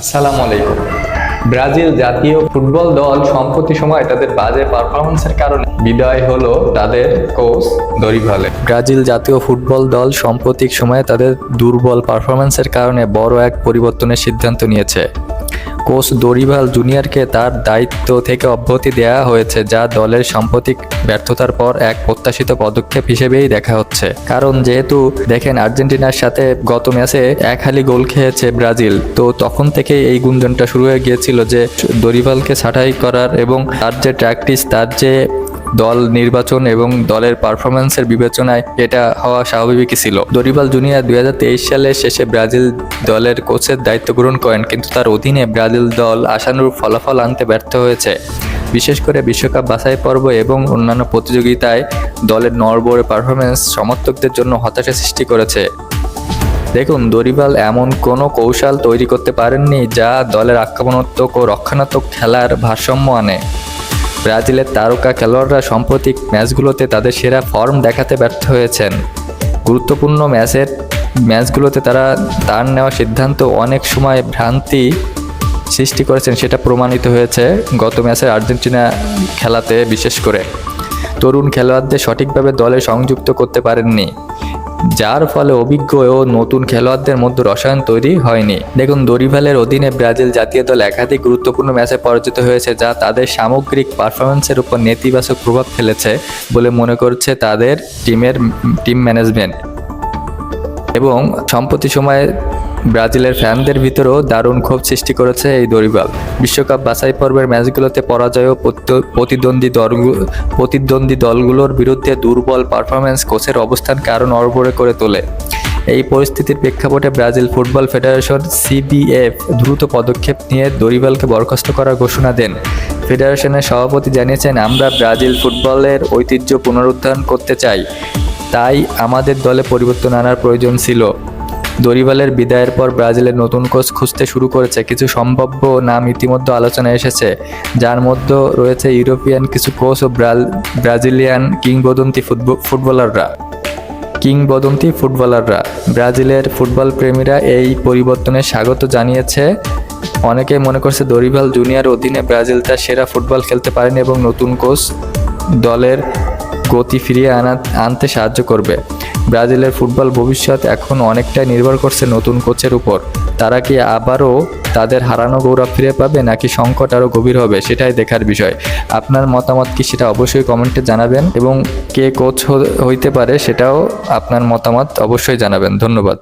আসসালামু আলাইকুম। ব্রাজিল জাতীয় ফুটবল দল সম্প্রতি সময় তাদের বাজে পারফরমেন্সের কারণে বিদায় হলো তাদের কোচ দরিভালে। ব্রাজিল জাতীয় ফুটবল দল সাম্প্রতিক সময়ে তাদের দুর্বল পারফরমেন্সের কারণে বড় এক পরিবর্তনের সিদ্ধান্ত নিয়েছে। কোচ দরিভাল জুনিয়রকে তার দায়িত্ব থেকে অব্যাহতি দেওয়া হয়েছে, যা দলের সাম্প্রতিক ব্যর্থতার পর এক প্রত্যাশিত পদক্ষেপ হিসেবেই দেখা হচ্ছে। কারণ যেহেতু দেখেন আর্জেন্টিনার সাথে গত ম্যাচে এক হালি গোল খেয়েছে ব্রাজিল, তো তখন থেকেই এই গুঞ্জনটা শুরু হয়ে গিয়েছিল যে দরিভালকে ছাঁটাই করার এবং তার যে প্র্যাকটিস তার যে দল নির্বাচন এবং দলের পারফরমেন্সের বিবেচনায় এটা হওয়া স্বাভাবিকই ছিল। দরিবাল জুনিয়র দুই সালের শেষে ব্রাজিল দলের কোচের দায়িত্ব গ্রহণ করেন, কিন্তু তার অধীনে ব্রাজিল দল আশানুরূপ ফলাফল আনতে ব্যর্থ হয়েছে। বিশেষ করে বিশ্বকাপ বাছাই পর্ব এবং অন্যান্য প্রতিযোগিতায় দলের নড়বড়ে পারফরমেন্স সমর্থকদের জন্য হতাশা সৃষ্টি করেছে। দেখুন দরিবাল এমন কোনো কৌশল তৈরি করতে পারেননি যা দলের আক্রমণাত্মক ও রক্ষণাত্মক খেলার ভারসাম্য আনে। ব্রাজিলের তারকা খেলোয়াড়রা সাম্প্রতিক ম্যাচগুলোতে তাদের সেরা ফর্ম দেখাতে ব্যর্থ হয়েছেন। গুরুত্বপূর্ণ ম্যাচের ম্যাচগুলোতে তারা তার নেওয়া সিদ্ধান্ত অনেক সময় ভ্রান্তি সৃষ্টি করেছেন, সেটা প্রমাণিত হয়েছে গত ম্যাচে আর্জেন্টিনা খেলাতে বিশেষ করে। তরুণ খেলোয়াড়দের সঠিকভাবে দলে সংযুক্ত করতে পারেননি। যার ফলে অভিজ্ঞ ও নতুন খেলোয়াড়দের মধ্যে রসায়ন তৈরি হয়নি। দেখুন, দরিভালের অধীনে ব্রাজিল জাতীয় দল একাধিক গুরুত্বপূর্ণ ম্যাচে পরাজিত হয়েছে, যা তাদের সামগ্রিক পারফরমেন্সের উপর নেতিবাচক প্রভাব ফেলেছে বলে মনে করছে তাদের টিমের, টিম ম্যানেজমেন্ট। এবং সম্প্রতি সময়ে ব্রাজিলের ফ্যানদের ভিতরেও দারুণ ক্ষোভ সৃষ্টি করেছে এই দরিবাল বিশ্বকাপ বাছাই পর্বের ম্যাচগুলোতে পরাজয় ও প্রতিদ্বন্দ্বী দলগুলো প্রতিদ্বন্দ্বী দলগুলোর বিরুদ্ধে দুর্বল পারফরমেন্স কোচের অবস্থান কারণ নড়বড়ে করে তোলে। এই পরিস্থিতির প্রেক্ষাপটে ব্রাজিল ফুটবল ফেডারেশন সিবিএফ দ্রুত পদক্ষেপ নিয়ে দরিবালকে বরখাস্ত করার ঘোষণা দেন। ফেডারেশনের সভাপতি জানিয়েছেন, আমরা ব্রাজিল ফুটবলের ঐতিহ্য পুনরুদ্ধার করতে চাই। তাই আমাদের দলে পরিবর্তন আনার প্রয়োজন ছিল। দরিবালের বিদায়ের পর ব্রাজিলের নতুন কোচ খুঁজতে শুরু করেছে কিছু সম্ভাব্য নাম ইতিমধ্যে আলোচনায় এসেছে। যার মধ্যে রয়েছে ইউরোপিয়ান কিছু কোচ ও ব্রাজিলিয়ান কিংবদন্তি ফুটব- ফুটবলাররা। কিংবদন্তি ফুটবলাররা। ব্রাজিলের ফুটবল প্রেমীরা এই পরিবর্তনে স্বাগত জানিয়েছে। অনেকে মনে করছে দরিবাল জুনিয়র অধীনে ব্রাজিল তার সেরা ফুটবল খেলতে পারেনি এবং নতুন কোচ দলের গতি ফিরিয়ে আনা আনতে সাহায্য করবে। ব্রাজিলের ফুটবল ভবিষ্যৎ এখন অনেকটাই নির্ভর করছে নতুন কোচের উপর। তারা কি আবারও তাদের হারানো গৌরব ফিরে পাবে নাকি সংকট আরও গভীর হবে, সেটাই দেখার বিষয়। আপনার মতামত কি সেটা অবশ্যই কমেন্টে জানাবেন এবং কে কোচ হইতে পারে সেটাও আপনার মতামত অবশ্যই জানাবেন। ধন্যবাদ।